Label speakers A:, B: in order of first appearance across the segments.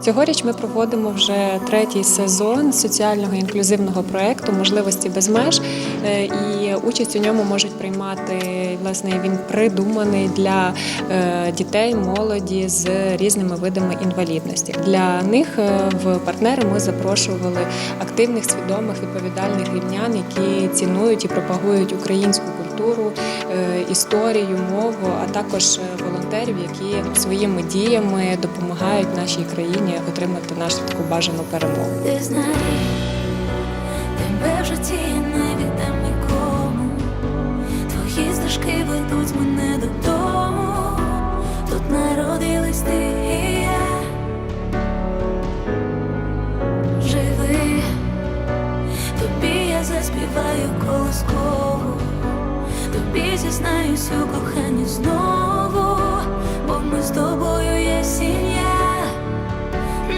A: Цьогоріч ми проводимо вже третій сезон соціального інклюзивного проєкту Можливості без меж. Е, І участь у ньому можуть приймати власне він придуманий для е, дітей, молоді з різними видами інвалідності. Для них е, в партнери ми запрошували активних, свідомих, відповідальних рівнян, які цінують і пропагують українську культуру, е, історію, мову, а також е, волонтерів, які своїми діями допомагають нашій країні отримати нашу таку бажану перемогу.
B: Ти знай, тебе в нікому. Твої стежки ведуть мене додому. Тут народились ти і я. Живи, тобі я заспіваю колоскову. Зізнаюсь у коханні знову, бо ми з тобою є сім'я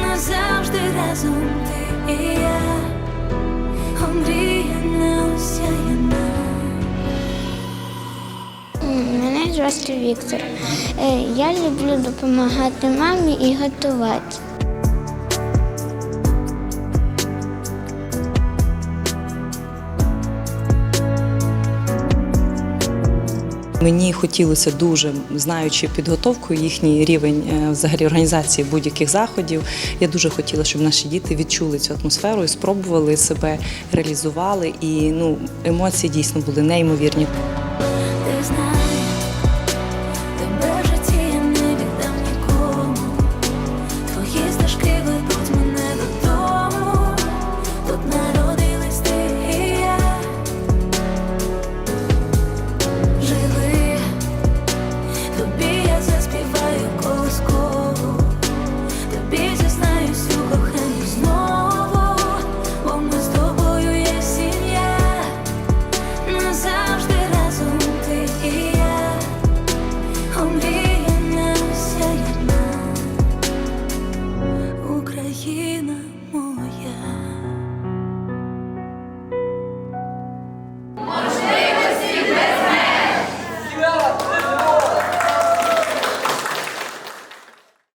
B: назавжди разом ти і я, омріяна осяяна.
C: Мене звати Віктор. Е, Я люблю допомагати мамі і готувати.
D: Мені хотілося дуже, знаючи підготовку, їхній рівень е, взагалі організації будь-яких заходів. Я дуже хотіла, щоб наші діти відчули цю атмосферу і спробували себе реалізували. І ну емоції дійсно були неймовірні.